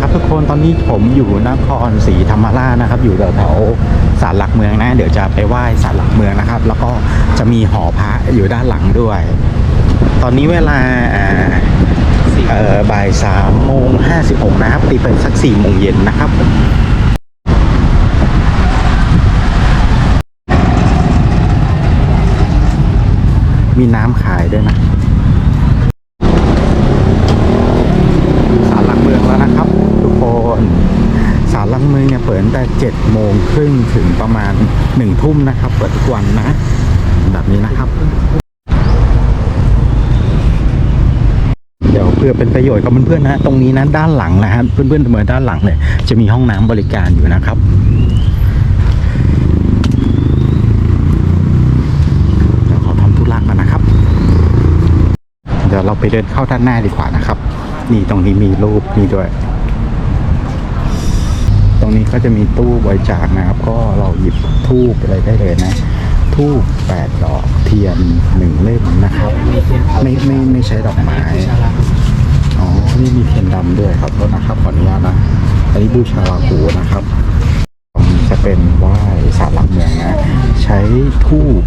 ครับทุกคนตอนนี้ผมอยู่นครศรีธรรมราชนะครับ อยู่แถวศาลหลักเมืองนะ เดี๋ยวจะไปไหว้ศาลหลักเมืองนะครับ แล้วก็จะมีหอพระอยู่ด้านหลังด้วย ตอนนี้เวลาอ่าเอ่อบ่ายสามโมงห้าสิบหกนะครับตีไปสักสี่โมงเย็นนะครับมีน้ำขายด้วยนะ ศาลหลักเมืองแล้วนะครับ ทุกคนศาลหลัก เปิดตั้งแต่เจ็ดโมงครึ่งถึงประมาณหนึ่งทุ่มนะครับเปิดทุกวันนะ แบบนี้นะครับ เดี๋ยวเพื่อเป็นประโยชน์กับเพื่อนๆนะ ตรงนี้นะด้านหลังนะฮะเพื่อนๆเสมอด้านหลังเนี่ยจะมีห้องน้ำบริการอยู่นะครับเดี๋ยวขอทำธุระก่อนนะครับ เดี๋ยวเราไปเดินเข้าด้านหน้าดีกว่านะครับ นี่ตรงนี้มีรูปนี่ด้วย นี้ก็จะมีตู้บริจาคนะครับ ก็เราหยิบทูบอะไรได้เลยนะทูบแปดดอกเทียนหนึ่งเล่มนะครับ ไม่ไม่ไม่ใช้ดอกไม้อ๋อนี่มีเทียนดำด้วยครับโทษนะครับขออนุญาตนะอันนี้บูชาลาหูนะครับจะเป็นไหว้สารหลักเมืองนะ ใช้ทูบ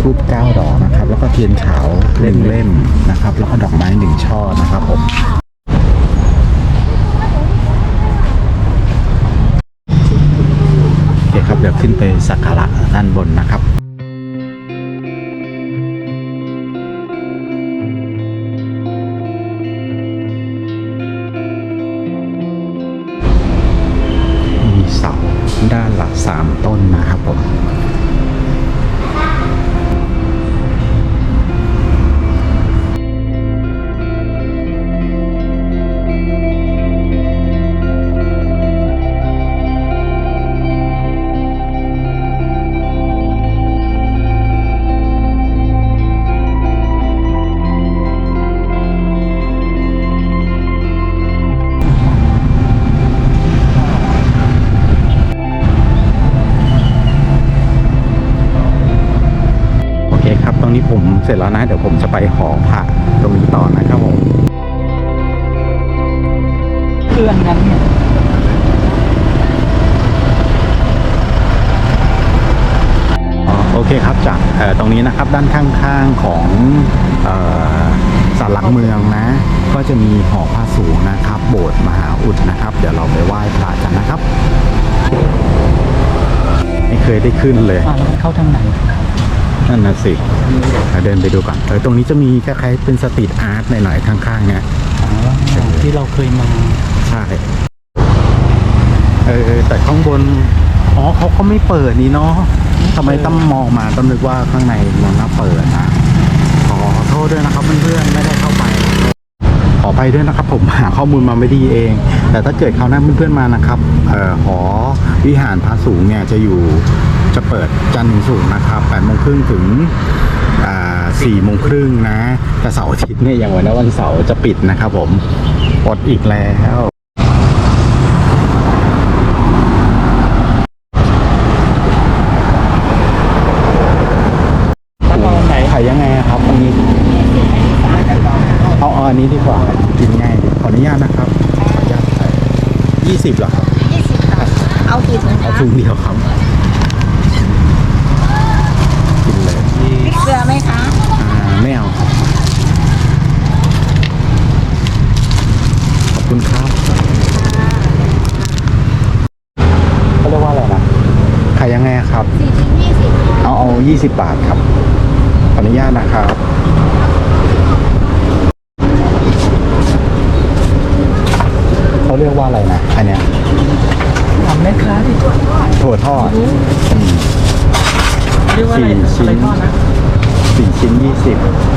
ทูบเก้าดอกนะครับ แล้วก็เทียนขาวหนึ่งเล่มนะครับ แล้วก็ดอกไม้หนึ่งช่อนะครับผม โอเคครับ เดี๋ยวขึ้นไป สักการะด้านบนนะครับมีเสาด้านละสามต้นนะครับผม นี้ผมเสร็จแล้วนะ เดี๋ยวผมจะไปหอพระตรงนี้ต่อนะครับผมเครื่องนั้นเนี่ยอ๋อโอเคครับจากเอ่อตรงนี้นะครับด้านข้างๆของเอ่อศาลหลักเมืองนะ ก็จะมีหอพระสูงนะครับ โบสถ์มหาอุดนะครับ เดี๋ยวเราไปไหว้พระกันนะครับ ไม่เคยได้ขึ้นเลยอ่าแล้วมันเข้าทางไหน นั่นน่ะสิเดี๋ยวเดินไปดูก่อนเออตรงนี้จะมีคล้ายๆเป็นสตรีทอาร์ตหน่อยๆข้างๆเนี่ยอ๋อที่เราเคยมา ใช่ เออแต่ข้างบน อ๋อเขาก็ไม่เปิดนี่เนาะทำไมต้องมองมาต้องนึกว่าข้างในมันน่าเปิดนะขอโทษด้วยนะครับเพื่อนๆไม่ได้เข้าไป ขอไปด้วยนะครับ ผมหาข้อมูลมาไม่ดีเอง แต่ถ้าเกิดเขาวหน้าเพื่อนๆมานะครับเอ่อหอวิหารพระสูงเนี่ยจะอยู่ จะเปิดจันทร์ถึงศุกร์นะครับแปดโมงครึ่งถึงอ่าสี่โมงครึ่งนะ แต่เสาร์อาทิตย์เนี่ยอย่างวันนี้วันเสาร์จะปิดนะครับผมอดอีกแล้วแล้วเราไหนขายยังไงอะครับอันนี้เอาเอาอันนี้ดีกว่ากินง่ายดีขออนุญาตนะครับขออนุญาตยี่สิบเหรอครับยี่สิบค่ะเอากี่ถุงเอาคะถุงเดียวครับ กินเลย ที่ พริกเก ลือไหมคะอ่าไม่เอาครับขอบคุณครับเขาเรียกว่าอะไรนะขายยังไงอะครับ สี่ถึงยี่สิบเอาเอายี่สิบบาทครับ ขออนุญาตนะครับ เขาเรียกว่าอะไรนะ อันเนี้ยถามแม่ค้าดิถั่วทอดอืมเรียกว่าอะไรสี่ชิ้นอะไรทอดนะสี่ steeper.